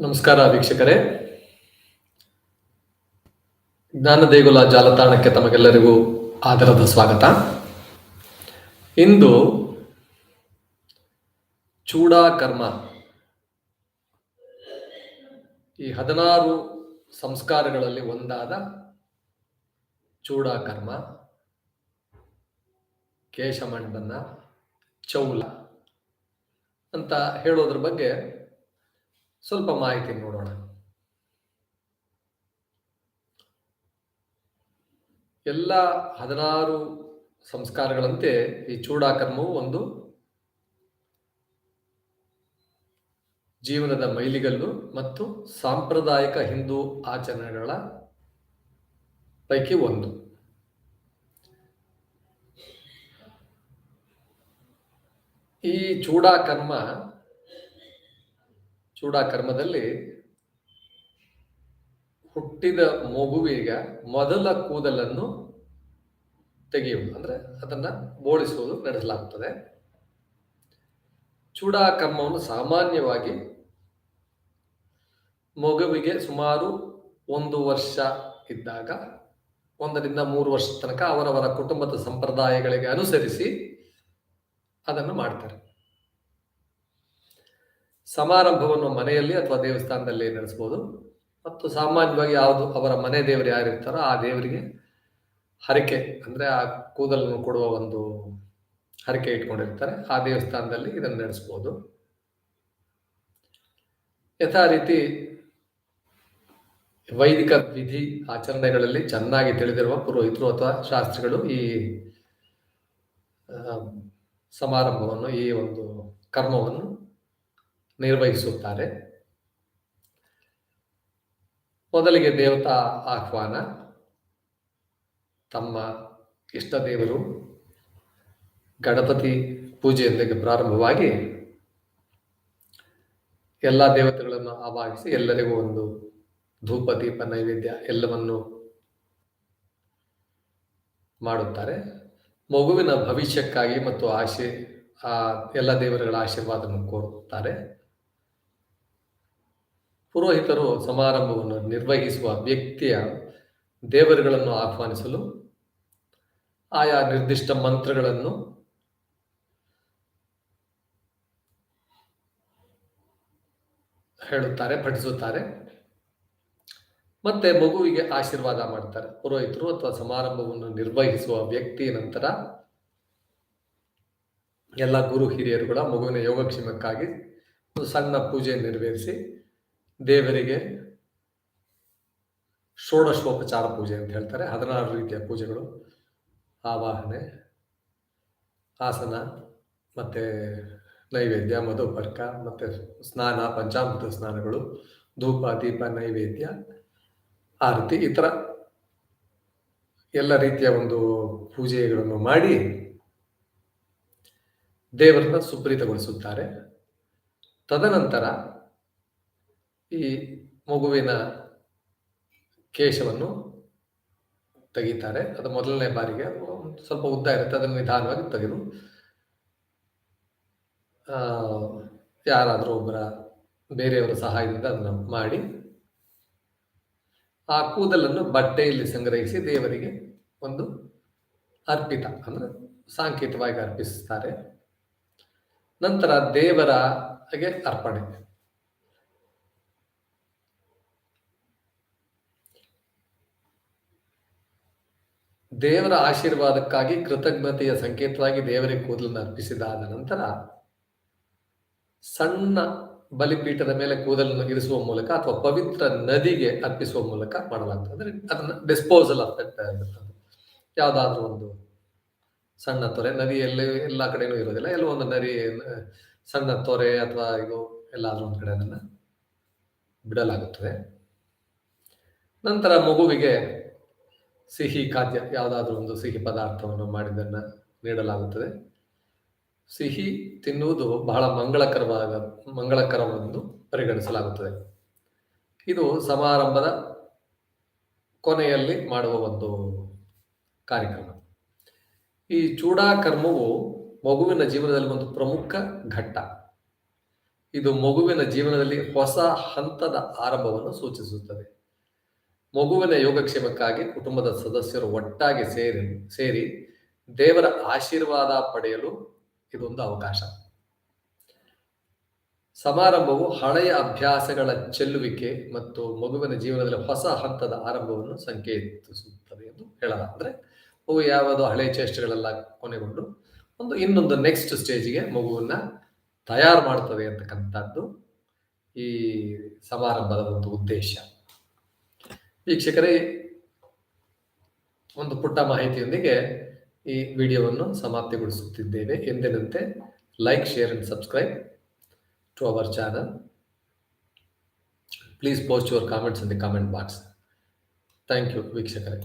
ನಮಸ್ಕಾರ ವೀಕ್ಷಕರೇ. ಜ್ಞಾನ ದೇಗುಲ ಜಾಲತಾಣಕ್ಕೆ ತಮಗೆಲ್ಲರಿಗೂ ಆದರದ ಸ್ವಾಗತ. ಇಂದು ಚೂಡಾ ಕರ್ಮ. ಈ ಹದಿನಾರು ಸಂಸ್ಕಾರಗಳಲ್ಲಿ ಒಂದಾದ ಚೂಡಾ ಕರ್ಮ. ಕೇಶಮಂಡನ ಚೌಲ ಅಂತ ಹೇಳೋದ್ರ ಬಗ್ಗೆ ಸ್ವಲ್ಪ ಮಾಹಿತಿ ನೋಡೋಣ. ಎಲ್ಲ ಹದಿನಾರು ಸಂಸ್ಕಾರಗಳಂತೆ ಈ ಚೂಡಾಕರ್ಮವು ಒಂದು ಜೀವನದ ಮೈಲಿಗಲ್ಲು ಮತ್ತು ಸಾಂಪ್ರದಾಯಿಕ ಹಿಂದೂ ಆಚರಣೆಗಳ ಪೈಕಿ ಒಂದು. ಈ ಚೂಡಾಕರ್ಮ ಚೂಡಾಕರ್ಮದಲ್ಲಿ ಹುಟ್ಟಿದ ಮಗುವಿಗ ಮೊದಲ ಕೂದಲನ್ನು ತೆಗೆಯುವುದು, ಅಂದ್ರೆ ಅದನ್ನ ಬೋಳಿಸುವುದು, ನಡೆಸಲಾಗುತ್ತದೆ. ಚೂಡಾಕರ್ಮವನ್ನು ಸಾಮಾನ್ಯವಾಗಿ ಮಗುವಿಗೆ ಸುಮಾರು ಒಂದು ವರ್ಷ ಇದ್ದಾಗ, ಒಂದರಿಂದ ಮೂರು ವರ್ಷದ ತನಕ ಅವರವರ ಕುಟುಂಬದ ಸಂಪ್ರದಾಯಗಳಿಗೆ ಅನುಸರಿಸಿ ಅದನ್ನು ಮಾಡ್ತಾರೆ. ಸಮಾರಂಭವನ್ನು ಮನೆಯಲ್ಲಿ ಅಥವಾ ದೇವಸ್ಥಾನದಲ್ಲಿ ನಡೆಸ್ಬೋದು. ಮತ್ತು ಸಾಮಾನ್ಯವಾಗಿ ಯಾವುದು ಅವರ ಮನೆ ದೇವರು ಯಾರಿರ್ತಾರೋ ಆ ದೇವರಿಗೆ ಹರಕೆ ಅಂದರೆ ಆ ಕೂದಲನ್ನು ಕೊಡುವ ಒಂದು ಹರಕೆ ಇಟ್ಕೊಂಡಿರ್ತಾರೆ. ಆ ದೇವಸ್ಥಾನದಲ್ಲಿ ಇದನ್ನು ನಡೆಸ್ಬೋದು. ಯಥಾ ರೀತಿ ವೈದಿಕ ವಿಧಿ ಆಚರಣೆಗಳಲ್ಲಿ ಚೆನ್ನಾಗಿ ತಿಳಿದಿರುವ ಪುರೋಹಿತರು ಅಥವಾ ಶಾಸ್ತ್ರಿಗಳು ಈ ಸಮಾರಂಭವನ್ನು ಈ ಒಂದು ಕರ್ಮವನ್ನು ನಿರ್ವಹಿಸುತ್ತಾರೆ. ಮೊದಲಿಗೆ ದೇವತಾ ಆಹ್ವಾನ. ತಮ್ಮ ಇಷ್ಟ ದೇವರು ಗಣಪತಿ ಪೂಜೆಯೊಂದಿಗೆ ಪ್ರಾರಂಭವಾಗಿ ಎಲ್ಲ ದೇವತೆಗಳನ್ನು ಆವಾಹಿಸಿ ಎಲ್ಲರಿಗೂ ಒಂದು ಧೂಪ, ದೀಪ, ನೈವೇದ್ಯ ಎಲ್ಲವನ್ನು ಮಾಡುತ್ತಾರೆ. ಮಗುವಿನ ಭವಿಷ್ಯಕ್ಕಾಗಿ ಮತ್ತು ಆಶೆ, ಆ ಎಲ್ಲ ದೇವರುಗಳ ಆಶೀರ್ವಾದವನ್ನು ಕೋರುತ್ತಾರೆ. ಪುರೋಹಿತರು ಸಮಾರಂಭವನ್ನು ನಿರ್ವಹಿಸುವ ವ್ಯಕ್ತಿಯ ದೇವರುಗಳನ್ನು ಆಹ್ವಾನಿಸಲು ಆಯಾ ನಿರ್ದಿಷ್ಟ ಮಂತ್ರಗಳನ್ನು ಹೇಳುತ್ತಾರೆ, ಪಠಿಸುತ್ತಾರೆ. ಮತ್ತೆ ಮಗುವಿಗೆ ಆಶೀರ್ವಾದ ಮಾಡ್ತಾರೆ. ಪುರೋಹಿತರು ಅಥವಾ ಸಮಾರಂಭವನ್ನು ನಿರ್ವಹಿಸುವ ವ್ಯಕ್ತಿ ನಂತರ ಎಲ್ಲ ಗುರು ಹಿರಿಯರು ಕೂಡ ಮಗುವಿನ ಯೋಗಕ್ಷೇಮಕ್ಕಾಗಿ ಒಂದು ಸಣ್ಣ ಪೂಜೆ ನೆರವೇರಿಸಿ ದೇವರಿಗೆ ಷೋಡಶೋಪಚಾರ ಪೂಜೆ ಅಂತ ಹೇಳ್ತಾರೆ. ಹದಿನಾರು ರೀತಿಯ ಪೂಜೆಗಳು. ಆವಾಹನೆ, ಆಸನ, ಮತ್ತೆ ನೈವೇದ್ಯ, ಮಧುಪರ್ಕ, ಮತ್ತೆ ಸ್ನಾನ, ಪಂಚಾಮೃತ ಸ್ನಾನಗಳು, ಧೂಪ, ದೀಪ, ನೈವೇದ್ಯ, ಆರತಿ ಈ ಥರ ಎಲ್ಲ ರೀತಿಯ ಒಂದು ಪೂಜೆಗಳನ್ನು ಮಾಡಿ ದೇವರನ್ನ ಸುಪ್ರೀತಗೊಳಿಸುತ್ತಾರೆ. ತದನಂತರ ಈ ಮಗುವಿನ ಕೇಶವನ್ನು ತೆಗಿತಾರೆ. ಅದು ಮೊದಲನೇ ಬಾರಿಗೆ ಸ್ವಲ್ಪ ಉದ್ದ ಇರುತ್ತೆ, ಅದನ್ನು ನಿಧಾನವಾಗಿ ತೆಗೆದು ಯಾರಾದರೂ ಒಬ್ಬರ ಬೇರೆಯವರ ಸಹಾಯದಿಂದ ಅದನ್ನು ಮಾಡಿ, ಆ ಕೂದಲನ್ನು ಬಟ್ಟೆಯಲ್ಲಿ ಸಂಗ್ರಹಿಸಿ ದೇವರಿಗೆ ಒಂದು ಅರ್ಪಿತ, ಅಂದ್ರೆ ಸಾಂಕೇತವಾಗಿ ಅರ್ಪಿಸುತ್ತಾರೆ ನಂತರ ದೇವರಗೆ ಅರ್ಪಣೆ. ದೇವರ ಆಶೀರ್ವಾದಕ್ಕಾಗಿ ಕೃತಜ್ಞತೆಯ ಸಂಕೇತವಾಗಿ ದೇವರಿಗೆ ಕೂದಲನ್ನು ಅರ್ಪಿಸಿದಾದ ನಂತರ ಸಣ್ಣ ಬಲಿಪೀಠದ ಮೇಲೆ ಕೂದಲನ್ನು ಇರಿಸುವ ಮೂಲಕ ಅಥವಾ ಪವಿತ್ರ ನದಿಗೆ ಅರ್ಪಿಸುವ ಮೂಲಕ ಮಾಡಲಾಗ್ತದೆ. ಅಂದ್ರೆ ಅದನ್ನ ಡಿಸ್ಪೋಸಲ್ ಆಫ್ ದಟ್ ಯಾವುದಾದ್ರೂ ಒಂದು ಸಣ್ಣ ತೊರೆ, ನದಿ ಎಲ್ಲಿ, ಎಲ್ಲ ಕಡೆನೂ ಇರೋದಿಲ್ಲ ಎಲ್ಲ ಒಂದು ನದಿ, ಸಣ್ಣ ತೊರೆ ಅಥವಾ ಇದು ಎಲ್ಲಾದ್ರೂ ಒಂದು ಕಡೆ ಅದನ್ನ ಬಿಡಲಾಗುತ್ತದೆ. ನಂತರ ಮಗುವಿಗೆ ಸಿಹಿ ಖಾದ್ಯ, ಯಾವುದಾದ್ರೂ ಒಂದು ಸಿಹಿ ಪದಾರ್ಥವನ್ನು ಮಾಡಿದ್ದನ್ನು ನೀಡಲಾಗುತ್ತದೆ. ಸಿಹಿ ತಿನ್ನುವುದು ಬಹಳ ಮಂಗಳಕರವಾದ, ಮಂಗಳಕರವೆಂದು ಪರಿಗಣಿಸಲಾಗುತ್ತದೆ. ಇದು ಸಮಾರಂಭದ ಕೊನೆಯಲ್ಲಿ ಮಾಡುವ ಒಂದು ಕಾರ್ಯಕ್ರಮ. ಈ ಚೂಡಾ ಕರ್ಮವು ಮಗುವಿನ ಜೀವನದಲ್ಲಿ ಒಂದು ಪ್ರಮುಖ ಘಟ್ಟ. ಇದು ಮಗುವಿನ ಜೀವನದಲ್ಲಿ ಹೊಸ ಹಂತದ ಆರಂಭವನ್ನು ಸೂಚಿಸುತ್ತದೆ. ಮಗುವಿನ ಯೋಗಕ್ಷೇಮಕ್ಕಾಗಿ ಕುಟುಂಬದ ಸದಸ್ಯರು ಒಟ್ಟಾಗಿ ಸೇರಿ ಸೇರಿ ದೇವರ ಆಶೀರ್ವಾದ ಪಡೆಯಲು ಇದೊಂದು ಅವಕಾಶ. ಸಮಾರಂಭವು ಹಳೆಯ ಅಭ್ಯಾಸಗಳ ಚೆಲ್ಲುವಿಕೆ ಮತ್ತು ಮಗುವಿನ ಜೀವನದಲ್ಲಿ ಹೊಸ ಹಂತದ ಆರಂಭವನ್ನು ಸಂಕೇತಿಸುತ್ತದೆ ಎಂದು ಹೇಳಲಾದ್ರೆ ಮಗು ಯಾವುದೋ ಹಳೆಯ ಚೇಷ್ಟೆಗಳೆಲ್ಲ ಕೊನೆಗೊಂಡು ಒಂದು ಇನ್ನೊಂದು ನೆಕ್ಸ್ಟ್ ಸ್ಟೇಜ್ಗೆ ಮಗುವನ್ನ ತಯಾರು ಮಾಡ್ತದೆ ಅಂತಕ್ಕಂಥದ್ದು ಈ ಸಮಾರಂಭದ ಒಂದು ಉದ್ದೇಶ. ವೀಕ್ಷಕರೇ, ಒಂದು ಪುಟ್ಟ ಮಾಹಿತಿಯೊಂದಿಗೆ ಈ ವಿಡಿಯೋವನ್ನು ಸಮಾಪ್ತಿಗೊಳಿಸುತ್ತಿದ್ದೇವೆ. ಎಂದಿನಂತೆ like share and subscribe to our channel please post your comments in the comment box thank you ವೀಕ್ಷಕರೇ.